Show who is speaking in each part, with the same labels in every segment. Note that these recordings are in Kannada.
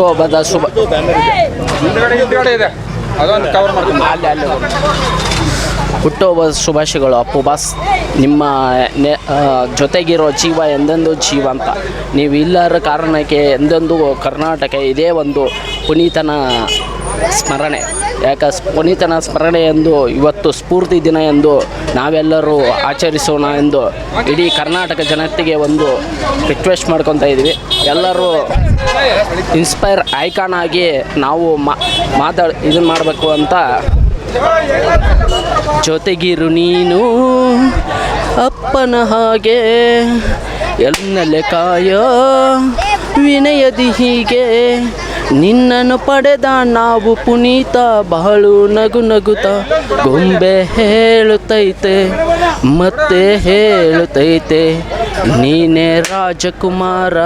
Speaker 1: ಹುಟ್ಟುಹಬ್ಬದ ಶುಭ. ಹುಟ್ಟುಹಬ್ಬದ ಶುಭಾಶಯಗಳು ಅಪ್ಪು ಬಾಸ್. ನಿಮ್ಮ ಜೊತೆಗಿರೋ ಜೀವ ಎಂದೆಂದೂ ಜೀವ ಅಂತ. ನೀವು ಇಲ್ಲರ ಕಾರಣಕ್ಕೆ ಎಂದೆಂದೂ ಕರ್ನಾಟಕ ಇದೇ ಒಂದು ಪುನೀತನ ಸ್ಮರಣೆ. ಯಾಕೆ ಪುನೀತನ ಸ್ಮರಣೆ ಎಂದು ಇವತ್ತು ಸ್ಫೂರ್ತಿ ದಿನ ಎಂದು ನಾವೆಲ್ಲರೂ ಆಚರಿಸೋಣ ಎಂದು ಇಡೀ ಕರ್ನಾಟಕ ಜನತೆಗೆ ಒಂದು ರಿಕ್ವೆಸ್ಟ್ ಮಾಡ್ಕೊತಾ ಇದ್ದೀವಿ ಎಲ್ಲರೂ ಇನ್ಸ್ಪೈರ್ ಐಕಾನ್ ಆಗಿ ನಾವು ಮಾ, ಮಾತಾಡ್ ಇದನ್ನು ಮಾಡಬೇಕು ಅಂತ. ಜೊತೆಗಿರು ನೀನು ಅಪ್ಪನ ಹಾಗೆ ಎಲ್ಲಲೆ ಕಾಯೋ, ವಿನಯದಿ ಹೀಗೆ. ನಿನ್ನನ್ನು ಪಡೆದ ನಾವು ಪುನೀತ, ಬಹಳು ನಗು ನಗುತ. ಗೊಂಬೆ ಹೇಳುತ್ತೈತೆ, ಮತ್ತೆ ಹೇಳುತ್ತೈತೆ, ನೀನೇ ರಾಜಕುಮಾರ.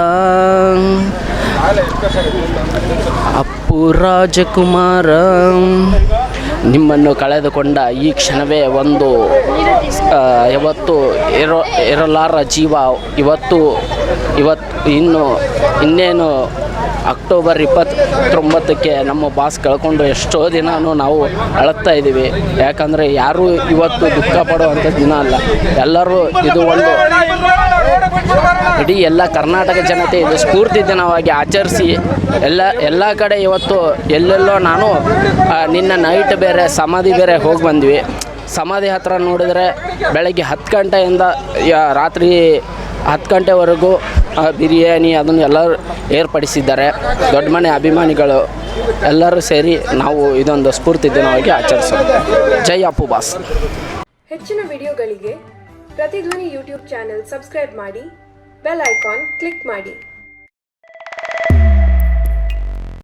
Speaker 1: ಅಪ್ಪು ರಾಜಕುಮಾರ. ನಿಮ್ಮನ್ನು ಕಳೆದುಕೊಂಡ ಈ ಕ್ಷಣವೇ ಒಂದು ಯಾವತ್ತು ಇರೋ, ಇರಲಾರ ಜೀವ. ಇವತ್ತು ಇವತ್ತು ಇನ್ನು ಇನ್ನೇನು ಅಕ್ಟೋಬರ್ ಇಪ್ಪತ್ತೊಂಬತ್ತಕ್ಕೆ ನಮ್ಮ ಬಾಸ್ ಕಳ್ಕೊಂಡು ಎಷ್ಟೋ ದಿನನೂ ನಾವು ಅಳತ್ತಾ ಇದ್ದೀವಿ. ಯಾಕಂದರೆ ಯಾರೂ ಇವತ್ತು ದುಃಖ ಪಡುವಂಥ ದಿನ ಅಲ್ಲ. ಎಲ್ಲರೂ ಇದು ಒಂದು ಇಡೀ ಎಲ್ಲ ಕರ್ನಾಟಕ ಜನತೆ ಇದು ಸ್ಫೂರ್ತಿ ದಿನವಾಗಿ ಆಚರಿಸಿ ಎಲ್ಲ ಎಲ್ಲ ಕಡೆ ಇವತ್ತು ಎಲ್ಲೆಲ್ಲೋ ನಾನು ನಿನ್ನ ನೈಟ್ ಬೇರೆ, ಸಮಾಧಿ ಬೇರೆ ಹೋಗಿ ಬಂದ್ವಿ. ಸಮಾಧಿ ಹತ್ರ ನೋಡಿದರೆ ಬೆಳಗ್ಗೆ ಹತ್ತು ಗಂಟೆಯಿಂದ ರಾತ್ರಿ ಹತ್ತು ಗಂಟೆವರೆಗೂ ಬಿರಿಯಾನಿ ಅದನ್ನು ಎಲ್ಲರೂ ಏರ್ಪಡಿಸಿದ್ದಾರೆ. ದೊಡ್ಡ ಮನೆ ಅಭಿಮಾನಿಗಳು ಎಲ್ಲರೂ ಸೇರಿ ನಾವು ಇದೊಂದು ಸ್ಫೂರ್ತಿ ದಿನವಾಗಿ ಆಚರಿಸೋದು. ಜೈ ಅಪ್ಪು ಬಾಸ್.
Speaker 2: ಹೆಚ್ಚಿನ ವಿಡಿಯೋಗಳಿಗೆ ಪ್ರತಿಧ್ವನಿ ಯೂಟ್ಯೂಬ್ ಚಾನೆಲ್ ಸಬ್ಸ್ಕ್ರೈಬ್ ಮಾಡಿ, ಬೆಲ್ ಐಕಾನ್ ಕ್ಲಿಕ್ ಮಾಡಿ.